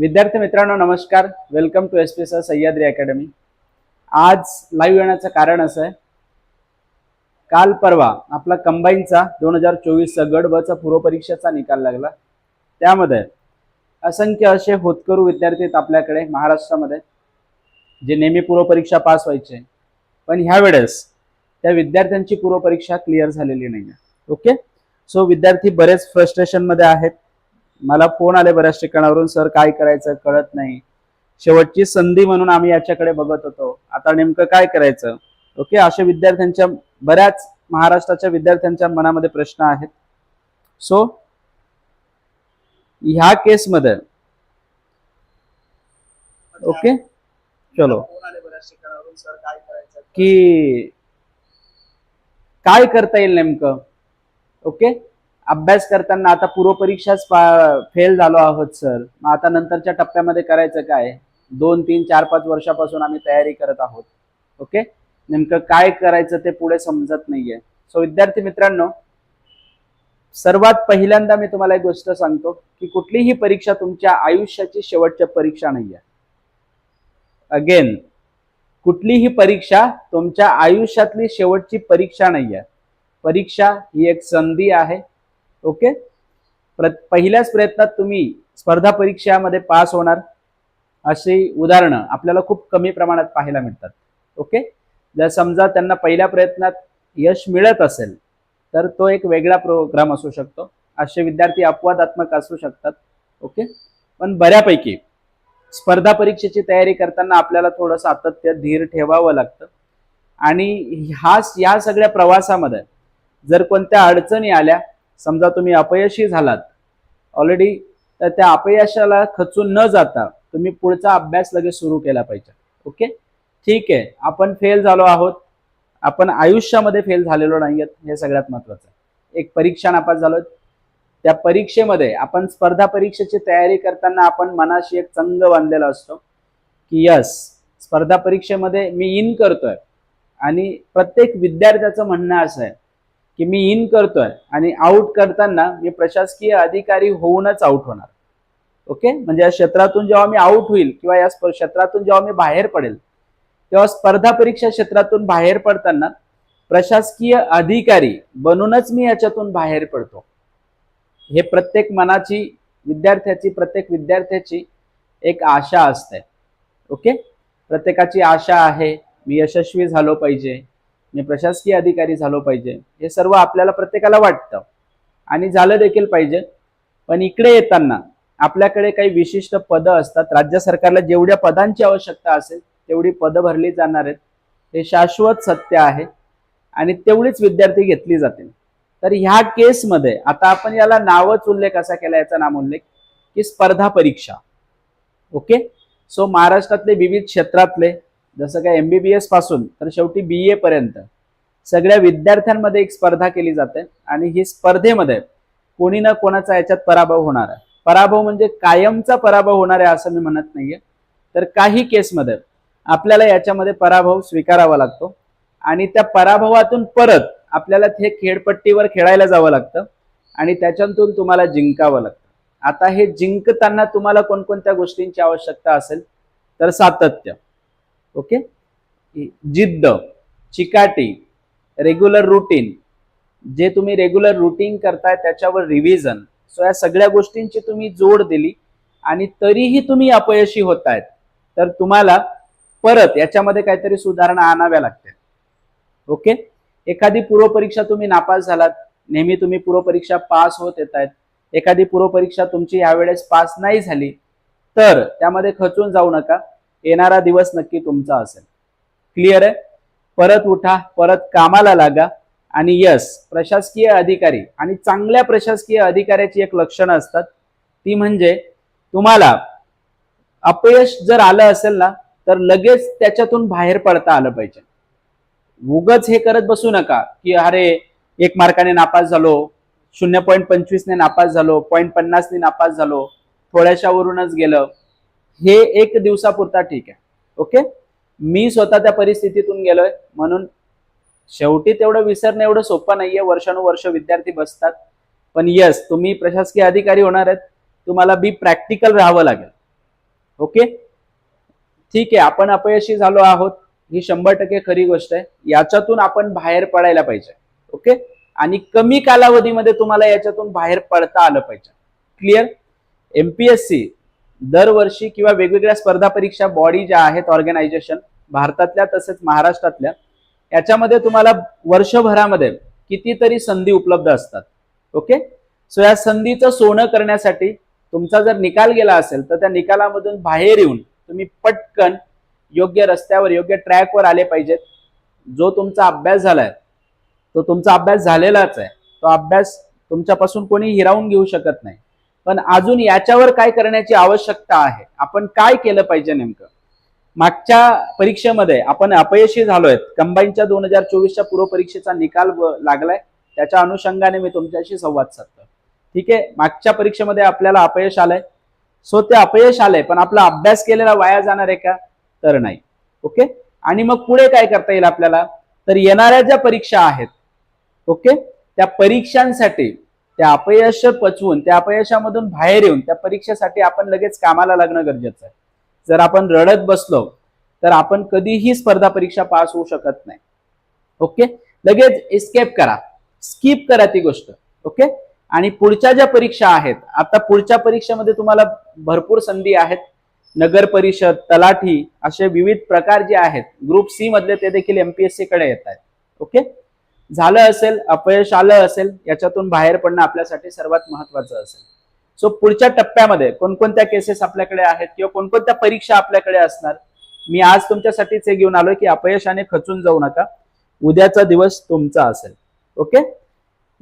विद्यार्थी मित्रांनो नमस्कार. Welcome to S P S Sahyadri academy आज लाईव्ह येण्याचं कारण असं आहे. काल परवा आपला कंबाईनचा दोन हजार चोवीसचा गड बचा पूर्वपरीक्षेचा निकाल लागला. त्यामध्ये असंख्य असे होतकरू विद्यार्थी आहेत आपल्याकडे महाराष्ट्रामध्ये जे नेहमी पूर्वपरीक्षा पास व्हायचे. पण ह्या वेळेस त्या विद्यार्थ्यांची पूर्वपरीक्षा क्लिअर झालेली नाही आहे ओके सो विद्यार्थी बरेच फ्रस्ट्रेशनमध्ये आहेत. मला फोन आले बऱ्याच ठिकाणावरून सर काय करायचं? कळत नाही. शेवटची संधी म्हणून आम्ही याच्याकडे बघत होतो. आता नेमकं काय करायचं? ओके अशा विद्यार्थ्यांच्या बऱ्याच महाराष्ट्राच्या विद्यार्थ्यांच्या मनामध्ये प्रश्न आहेत. सो ह्या केसमध्ये ओके चलो. की काय करता येईल नेमकं? ओके? अभ्यास करताना आता पूर्वपरीक्षाच फेल झालो आहोत सर मग आता नंतरच्या टप्प्यामध्ये करायचं काय? दोन तीन चार पाच वर्षापासून आम्ही तयारी करत आहोत. ओके नेमकं काय करायचं ते पुढे समजत नाहीये. सो विद्यार्थी मित्रांनो सर्वात पहिल्यांदा मी तुम्हाला एक गोष्ट सांगतो की कुठलीही परीक्षा तुमच्या आयुष्याची शेवटच्या परीक्षा नाहीये. अगेन कुठलीही परीक्षा तुमच्या आयुष्यातली शेवटची परीक्षा नाहीये. परीक्षा ही एक संधी आहे. ओके? पहिल्याच प्रयत्नात तुम्ही स्पर्धा परीक्षामध्ये पास होणार. अशी उदाहरणं आपल्याला खूप कमी प्रमाणात पाहायला मिळतात. ओके? जर समजा त्यांना पहिल्या प्रयत्नात यश मिळत असेल तर तो एक वेगळा प्रोग्राम असू शकतो. असे विद्यार्थी अपवादात्मक असू शकतात. ओके? पण बऱ्यापैकी स्पर्धा परीक्षेची तयारी करताना आपल्याला थोडं सातत्य धीर ठेवावं लागतं. आणि ह्या या सगळ्या प्रवासामध्ये जर कोणत्या अडचणी आल्या समजा तुम्ही अपयशी झालात ऑलरेडी तर त्या अपयशाला खचून न जाता तुम्ही पुढचा अभ्यास लगेच सुरू केला पाहिजे. ओके? ठीक आहे. आपण फेल झालो आहोत. आपण आयुष्यामध्ये फेल झालेलो नाही हे सगळ्यात महत्वाचं एक परीक्षा नापास झालो त्या परीक्षेमध्ये आपण स्पर्धा परीक्षेची तयारी करताना आपण मनाशी एक चंग बांधलेला असतो की यस स्पर्धा परीक्षेमध्ये मी इन करतोय. आणि प्रत्येक विद्यार्थ्याचं म्हणणं असं आहे की मी इन करतोय आणि आउट करताना मी प्रशासकीय अधिकारी होऊनच आउट होणार. ओके म्हणजे या क्षेत्रातून जेव्हा मी आउट होईल किंवा या क्षेत्रातून जेव्हा मी बाहेर पडेल तेव्हा स्पर्धा परीक्षा क्षेत्रातून बाहेर पडताना प्रशासकीय अधिकारी बनूनच मी याच्यातून बाहेर पडतो. हे प्रत्येक मनाची विद्यार्थ्याची प्रत्येक विद्यार्थ्याची एक आशा असते. ओके प्रत्येकाची आशा आहे मी यशस्वी झालो पाहिजे. मी प्रशासकीय अधिकारी झालो पाहिजे. हे सर्व आपल्याला प्रत्येकाला वाटतं. आणि झालं देखील पाहिजे. पण इकडे येताना आपल्याकडे काही विशिष्ट पदं असतात. राज्य सरकारला जेवढ्या पदांची आवश्यकता असेल तेवढी पदं भरली जाणार आहेत. हे शाश्वत सत्य आहे. आणि तेवढीच विद्यार्थी घेतली जातील. तर ह्या केसमध्ये आता आपण याला नावच उल्लेख असा केला याचा नाम उल्लेख की स्पर्धा परीक्षा. ओके? सो महाराष्ट्रातले विविध क्षेत्रातले जसं काय एमबीबीएसपासून तर शेवटी बी ए पर्यंत. सगळ्या विद्यार्थ्यांमध्ये एक स्पर्धा केली जाते आणि ही स्पर्धेमध्ये कोणी ना कोणाचा याच्यात पराभव होणार आहे. पराभव म्हणजे कायमचा पराभव होणार आहे असं मी म्हणत नाहीये. तर काही केसमध्ये आपल्याला याच्यामध्ये पराभव स्वीकारावा लागतो आणि त्या पराभवातून परत आपल्याला हे खेळपट्टीवर खेळायला जावं लागतं आणि त्याच्यातून तुम्हाला जिंकावं लागतं. आता हे जिंकताना तुम्हाला कोणकोणत्या गोष्टींची आवश्यकता असेल? तर सातत्य. ओके? जिद्द चिकाटी रेग्युलर रुटीन जे तुम्ही रेग्युलर रुटीन करताय त्याच्यावर रिव्हिजन सो या सगळ्या गोष्टींची तुम्ही जोड दिली आणि तरीही तुम्ही अपयशी होत आहेत तर तुम्हाला परत याच्यामध्ये काहीतरी सुधारणा आणाव्या लागतात ओके? एखादी पूर्वपरीक्षा तुम्ही नापास झालात नेहमी तुम्ही पूर्वपरीक्षा पास होत येत आहेत एखादी पूर्वपरीक्षा तुमची यावेळेस पास नाही झाली तर त्यामध्ये खचून जाऊ नका. येणारा दिवस नक्की तुमचा असेल. क्लिअर आहे? परत उठा परत कामाला लागा आणि यस प्रशासकीय अधिकारी आणि चांगल्या प्रशासकीय अधिकाऱ्याची एक लक्षणं असतात. ती म्हणजे तुम्हाला अपयश जर आलं असेल ना तर लगेच त्याच्यातून बाहेर पडता आलं पाहिजे. उगच हे करत बसू नका की अरे एक मार्काने नापास झालो शून्य पॉईंट पंचवीसने नापास झालो पॉईंट पन्नासने नापास झालो थोड्याशा वरूनच गेलं हे एक दिवसापुरता ठीक आहे. ओके मी स्वतः त्या परिस्थितीतून गेलोय. म्हणून शेवटी तेवढं विसरणं एवढं सोपं नाहीये. वर्षानुवर्ष विद्यार्थी बसतात. पण यस तुम्ही प्रशासकीय अधिकारी होणार आहेत. तुम्हाला बी प्रॅक्टिकल राहावं लागेल. ओके ठीक आहे. आपण अपयशी झालो आहोत. ही शंभर टक्के खरी गोष्ट आहे. याच्यातून आपण बाहेर पडायला पाहिजे. ओके आणि कमी कालावधीमध्ये तुम्हाला याच्यातून बाहेर पडता आलं पाहिजे. क्लिअर एमपीएससी दरवर्षी किंवा वेगवेगळ्या स्पर्धा परीक्षा बॉडी ज्या आहेत ऑर्गनायझेशन भारतातल्या तसेच महाराष्ट्रातल्या याच्यामध्ये तुम्हाला वर्षभरामध्ये कितीतरी संधी उपलब्ध असतात. ओके सो या संधीचं सोनं करण्यासाठी तुमचा जर निकाल गेला असेल तर त्या निकालामधून बाहेर येऊन तुम्ही पटकन योग्य रस्त्यावर योग्य ट्रॅकवर आले पाहिजेत. जो तुमचा अभ्यास झालाय तो तुमचा अभ्यास झालेलाच आहे. तो अभ्यास तुमच्यापासून कोणी हिरावून घेऊ शकत नाही. पण अजून याच्यावर काय करण्याची आवश्यकता आहे? आपण काय केलं पाहिजे नेमकं? मागच्या परीक्षेमध्ये आपण अपयशी झालोय कंबाईनच्या दोन हजार चोवीसच्या पूर्व परीक्षेचा निकाल लागलाय. त्याच्या अनुषंगाने मी तुमच्याशी संवाद साधतो ठीक आहे? मागच्या परीक्षेमध्ये आपल्याला अपयश आलंय. सो ते अपयश आलंय पण आपला अभ्यास केलेला वाया जाणार आहे का? तर नाही. ओके? आणि मग पुढे काय करता येईल आपल्याला? तर येणाऱ्या ज्या परीक्षा आहेत ओके? त्या परीक्षांसाठी त्या अपयश पचवून त्या अपयशामधून बाहेर येऊन त्या परीक्षेसाठी आपण लगेच कामाला लागणं गरजेचं आहे. जर आपण रडत बसलो तर आपण कधीही स्पर्धा परीक्षा पास होऊ शकत नाही. ओके? लगेच एस्केप करा. स्किप करा ती गोष्ट. ओके? आणि पुढच्या ज्या परीक्षा आहेत आता पुढच्या परीक्षेमध्ये तुम्हाला भरपूर संधी आहेत. नगर परिषद तलाठी असे विविध प्रकार जे आहेत ग्रुप सी मधले ते देखील एमपीएससी कडे येत आहेत. ओके? झालं असेल अपयश आलं असेल याच्यातून बाहेर पडणं आपल्यासाठी सर्वात महत्वाचं असेल. सो पुढच्या टप्प्यामध्ये कोणकोणत्या केसेस आपल्याकडे आहेत किंवा कोणकोणत्या परीक्षा आपल्याकडे असणार मी आज तुमच्यासाठीच हे घेऊन आलोय की अपयशाने खचून जाऊ नका. उद्याचा दिवस तुमचा असेल. ओके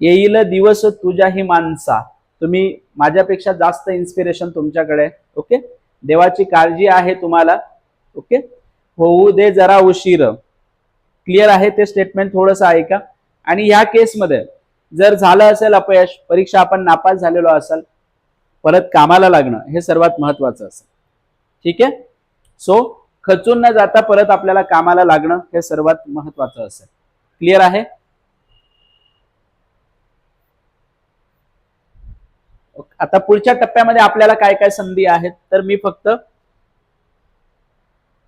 येईल दिवस तुझ्याही माणसा. तुम्ही माझ्यापेक्षा जास्त इन्स्पिरेशन तुमच्याकडे ओके देवाची काळजी आहे तुम्हाला. ओके होऊ दे जरा उशीर. क्लिअर आहे ते स्टेटमेंट थोडंसं ऐका. आणि ह्या केसमध्ये जर झालं असेल अपयश परीक्षा आपण नापास झालेलो असाल परत कामाला लागणं हे सर्वात महत्वाचं असेल. ठीक आहे? सो खचून न जाता परत आपल्याला कामाला लागणं हे सर्वात महत्वाचं असेल. क्लिअर आहे? आता पुढच्या टप्प्यामध्ये आपल्याला काय काय संधी आहेत? तर मी फक्त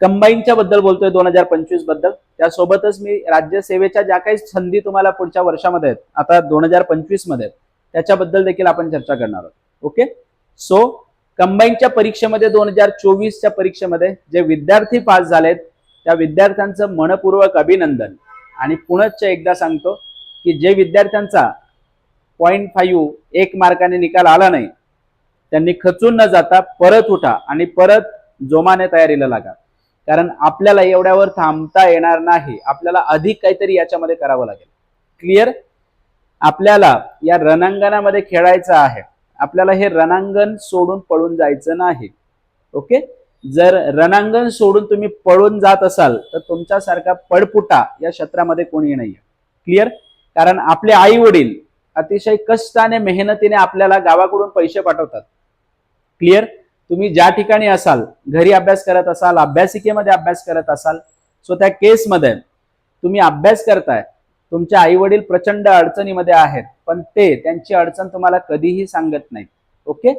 कंबाईनच्या बद्दल बोलतोय दोन हजार पंचवीसबद्दल. त्यासोबतच मी राज्यसेवेच्या ज्या काही संधी तुम्हाला पुढच्या वर्षामध्ये आहेत आता दोन हजार पंचवीसमध्ये आहेत, त्याच्याबद्दल देखील आपण चर्चा करणार आहोत. ओके? सो कंबाईनच्या परीक्षेमध्ये दोन हजार चोवीसच्या परीक्षेमध्ये जे विद्यार्थी पास झालेत त्या विद्यार्थ्यांचं मनपूर्वक अभिनंदन. आणि पुनश्च एकदा सांगतो की जे विद्यार्थ्यांचा पॉईंट फाईव्ह एक मार्काने निकाल आला नाही त्यांनी खचून न जाता परत उठा आणि परत जोमाने तयारीला लागा. कारण आपल्याला एवढ्यावर थांबता येणार नाही. आपल्याला अधिक काहीतरी याच्यामध्ये करावं लागेल. क्लिअर आपल्याला या रणांगणामध्ये खेळायचं आहे. आपल्याला हे रणांगण सोडून पळून जायचं नाही. ओके? जर रणांगण सोडून तुम्ही पळून जात असाल तर तुमच्यासारखा पडपुटा या क्षेत्रामध्ये कोणी नाहीये. क्लिअर कारण आपले आई वडील अतिशय कष्टाने मेहनतीने आपल्याला गावाकडून पैसे पाठवतात. क्लिअर तुम्ही ज्या ठिकाणी असाल घरी अभ्यास करत असाल अभ्यासिकेमध्ये अभ्यास करत असाल सो त्या केसमध्ये तुम्ही अभ्यास करताय तुमचे आई वडील प्रचंड अडचणीमध्ये आहेत पण ते त्यांची अडचण तुम्हाला कधीही सांगत नाहीत ओके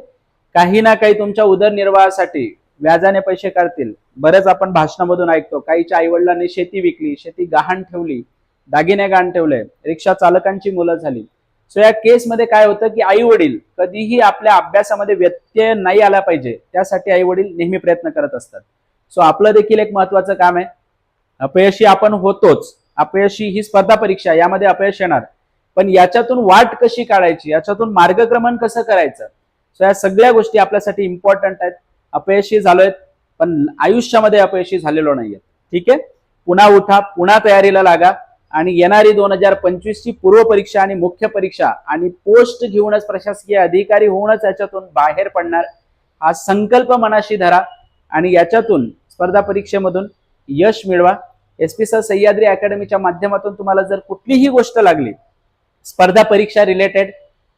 काही ना काही तुमच्या उदरनिर्वाहासाठी व्याजाने पैसे काढतील. बरेच आपण भाषणामधून ऐकतो काहीच्या आई वडिलांनी शेती विकली शेती गहाण ठेवली दागिने गहाण ठेवले रिक्षा चालकांची मुलं झाली. सो या केसमध्ये काय होतं की आई वडील कधीही आपल्या अभ्यासामध्ये व्यत्यय नाही आला पाहिजे त्यासाठी आई वडील नेहमी प्रयत्न करत असतात. सो आपलं देखील एक महत्वाचं काम आहे. अपयशी आपण होतोच. अपयशी ही स्पर्धा परीक्षा यामध्ये अपयश येणार. पण याच्यातून वाट कशी काढायची? याच्यातून मार्गक्रमण कसं करायचं? सो या सगळ्या गोष्टी आपल्यासाठी इम्पॉर्टंट आहेत. अपयशी झालोय पण आयुष्यामध्ये अपयशी झालेलो नाहीये ठीक आहे? पुन्हा उठा पुन्हा तयारीला लागा. आणि येणारी दोन हजार पंचवीस ची पूर्व परीक्षा आणि मुख्य परीक्षा आणि पोस्ट घेऊनच प्रशासकीय अधिकारी होऊनच याच्यातून बाहेर पडणार हा संकल्प मनाशी धरा आणि याच्यातून स्पर्धा परीक्षेमधून यश मिळवा. एस पी सर सह्याद्री अकॅडमीच्या माध्यमातून तुम्हाला जर कुठलीही गोष्ट लागली स्पर्धा परीक्षा रिलेटेड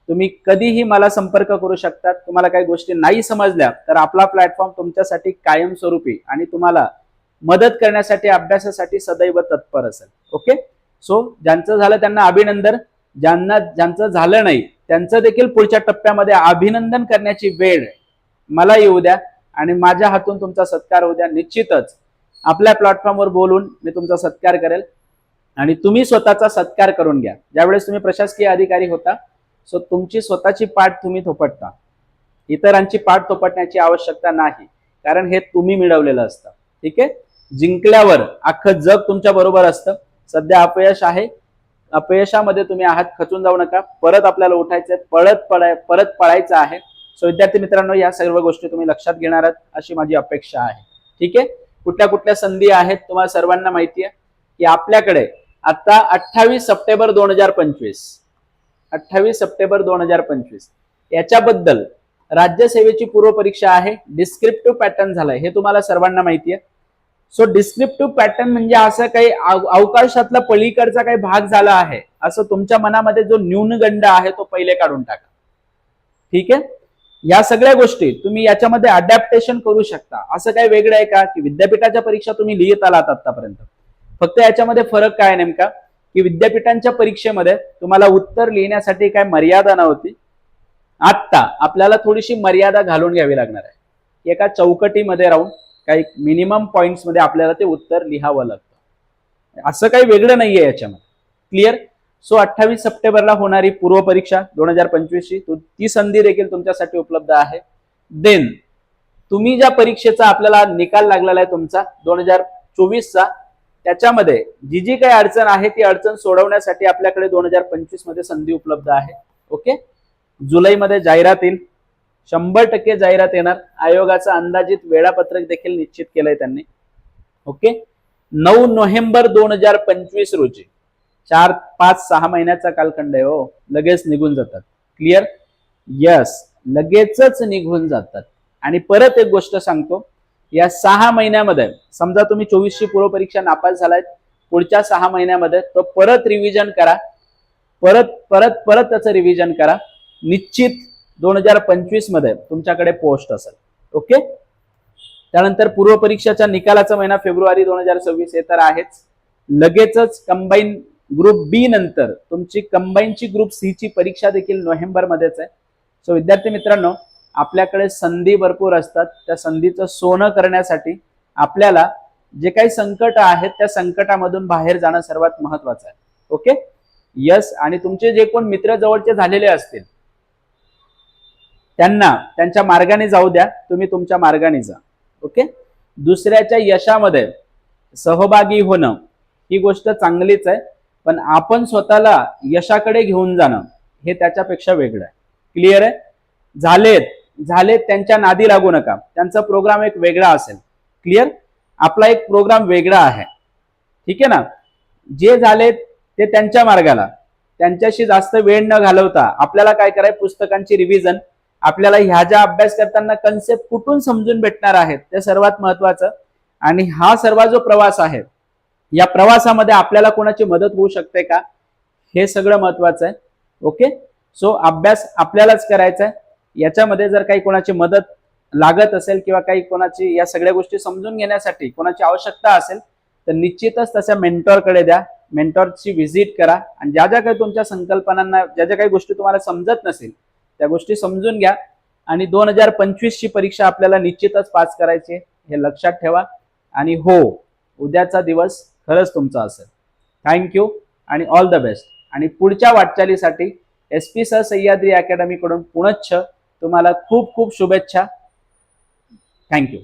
तुम्ही कधीही मला संपर्क करू शकता तुम्हाला काही गोष्टी नाही समजल्या तर आपला प्लॅटफॉर्म तुमच्यासाठी कायमस्वरूपी आणि तुम्हाला मदत करण्यासाठी अभ्यासासाठी सदैव तत्पर असेल. ओके? सो ज्यांचं झालं त्यांना अभिनंदन. ज्यांना ज्यांचं झालं नाही त्यांचं देखील पुढच्या टप्प्यामध्ये अभिनंदन करण्याची वेळ मला येऊ द्या आणि माझ्या हातून तुमचा सत्कार होऊ द्या निश्चितच. आपल्या प्लॅटफॉर्मवर बोलून मी तुमचा सत्कार करेल. आणि तुम्ही स्वतःचा सत्कार करून घ्या. ज्यावेळेस तुम्ही प्रशासकीय अधिकारी होता सो तुमची स्वतःची पाठ तुम्ही थोपटता. इतरांची पाठ थोपटण्याची आवश्यकता नाही कारण हे तुम्ही मिळवलेलं असतं. ठीक आहे? जिंकल्यावर अख्खं जग तुमच्या बरोबर असतं. सध्या अपयश आहे. अपयशामध्ये तुम्ही आहात खचून जाऊ नका. परत आपल्याला उठायचंय परत पडाय परत पळायचं आहे. सो विद्यार्थी मित्रांनो या सर्व गोष्टी तुम्ही लक्षात घेणार आहात अशी माझी अपेक्षा आहे. ठीक आहे? कुठल्या कुठल्या संधी आहेत तुम्हाला सर्वांना माहिती आहे की आपल्याकडे आता अठ्ठावीस सप्टेंबर दोन हजार पंचवीस अठ्ठावीस सप्टेंबर दोन हजार पंचवीस याच्याबद्दल राज्यसेवेची पूर्वपरीक्षा आहे डिस्क्रिप्टिव्ह पॅटर्न झालाय हे तुम्हाला सर्वांना माहिती आहे. सो डिस्क्रिप्टिव्ह पॅटर्न म्हणजे असं काही अवकाशातला पलीकडचा काही भाग झाला आहे असं तुमच्या मनामध्ये जो न्यूनगंड आहे तो पहिले काढून टाका. ठीक आहे? या सगळ्या गोष्टी तुम्ही याच्यामध्ये अडॅप्टेशन करू शकता. असं काही वेगळं आहे का? की विद्यापीठाच्या परीक्षा तुम्ही लिहित आलात आतापर्यंत. फक्त याच्यामध्ये फरक काय नेमका? की विद्यापीठांच्या परीक्षेमध्ये तुम्हाला उत्तर लिहिण्यासाठी काय मर्यादा नव्हती. आत्ता आपल्याला थोडीशी मर्यादा घालून घ्यावी लागणार आहे. एका चौकटीमध्ये राहून काही मिनिमम पॉईंट्समध्ये आपल्याला ते उत्तर लिहावं लागतं. असं काही वेगळं नाहीये याच्यामध्ये. क्लिअर सो अठ्ठावीस सप्टेंबरला होणारी पूर्व परीक्षा दोन हजार पंचवीसची ती संधी देखील तुमच्यासाठी उपलब्ध आहे. देन तुम्ही ज्या परीक्षेचा आपल्याला निकाल लागलेला आहे तुमचा दोन हजार चोवीसचा त्याच्यामध्ये जी जी काही अडचण आहे ती अडचण सोडवण्यासाठी आपल्याकडे दोन हजार पंचवीसमध्ये संधी उपलब्ध आहे. ओके जुलैमध्ये जाहिरात येईल. शंभर टक्के जाहिरात येणार. आयोगाचं अंदाजित वेळापत्रक देखील निश्चित केलंय त्यांनी. ओके? नऊ नोव्हेंबर दोन हजार पंचवीस रोजी. चार पाच सहा महिन्याचा कालखंड आहे हो. लगेच निघून जातात. क्लिअर यस लगेचच निघून जातात. आणि परत एक गोष्ट सांगतो. या सहा महिन्यामध्ये समजा तुम्ही चोवीसची पूर्व परीक्षा नापास झालाय पुढच्या सहा महिन्यामध्ये तो परत रिव्हिजन करा. परत परत परत त्याचं रिव्हिजन करा. निश्चित दोन हजार पंचवीसमध्ये तुमच्याकडे पोस्ट असेल. ओके? त्यानंतर पूर्व परीक्षाच्या निकालाचा महिना फेब्रुवारी दोन हजार सव्वीस हे तर आहेच. लगेचच कंबाईन ग्रुप बी नंतर तुमची कंबाईनची ग्रुप सी ची परीक्षा देखील नोव्हेंबर मध्येच आहे. सो विद्यार्थी मित्रांनो आपल्याकडे संधी भरपूर असतात. त्या संधीचं सोनं करण्यासाठी आपल्याला जे काही संकट आहेत त्या संकटामधून बाहेर जाणं सर्वात महत्वाचं आहे. ओके? यस आणि तुमचे जे कोण मित्र जवळचे झालेले असतील त्यांना त्यांच्या मार्गाने जाऊ द्या तुम्ही तुमच्या मार्गाने जा. ओके दुसऱ्याच्या यशामध्ये सहभागी होणं ही गोष्ट चांगलीच आहे पण आपण स्वतःला यशाकडे घेऊन जाणं हे त्याच्यापेक्षा वेगळं आहे. क्लिअर आहे? झालेत झालेत त्यांच्या नादी लागू नका. त्यांचा प्रोग्राम एक वेगळा असेल. क्लिअर आपला एक प्रोग्राम वेगळा आहे. ठीक आहे ना? जे झालेत ते त्यांच्या मार्गाला. त्यांच्याशी जास्त वेळ न घालवता आपल्याला काय करायचं? पुस्तकांची रिव्हिजन आपल्याला ह्या ज्या अभ्यास करताना कन्सेप्ट कुठून समजून भेटणार आहेत ते सर्वात महत्वाचं. आणि हा सर्व जो प्रवास आहे या प्रवासामध्ये आपल्याला कोणाची मदत होऊ शकते का? हे सगळं महत्वाचं आहे. ओके सो अभ्यास आपल्यालाच करायचा आहे. याच्यामध्ये जर काही कोणाची मदत लागत असेल किंवा काही कोणाची या सगळ्या गोष्टी समजून घेण्यासाठी कोणाची आवश्यकता असेल तर निश्चितच तशा मेंटॉरकडे द्या. मेंटॉरची व्हिजिट करा. आणि ज्या ज्या काही तुमच्या संकल्पनांना ज्या ज्या काही गोष्टी तुम्हाला समजत नसेल त्या गोष्टी समजून घ्या. आणि दोन हजार पंचवीसची परीक्षा आपल्याला निश्चितच पास करायची आहे, हे लक्षात ठेवा. आणि हो उद्याचा दिवस खरंच तुमचा असेल. थँक्यू आणि ऑल द बेस्ट आणि पुढच्या वाटचालीसाठी एस पी सर सह्याद्री अकॅडमीकडून पुणच्छ तुम्हाला खूप खूप शुभेच्छा. थँक्यू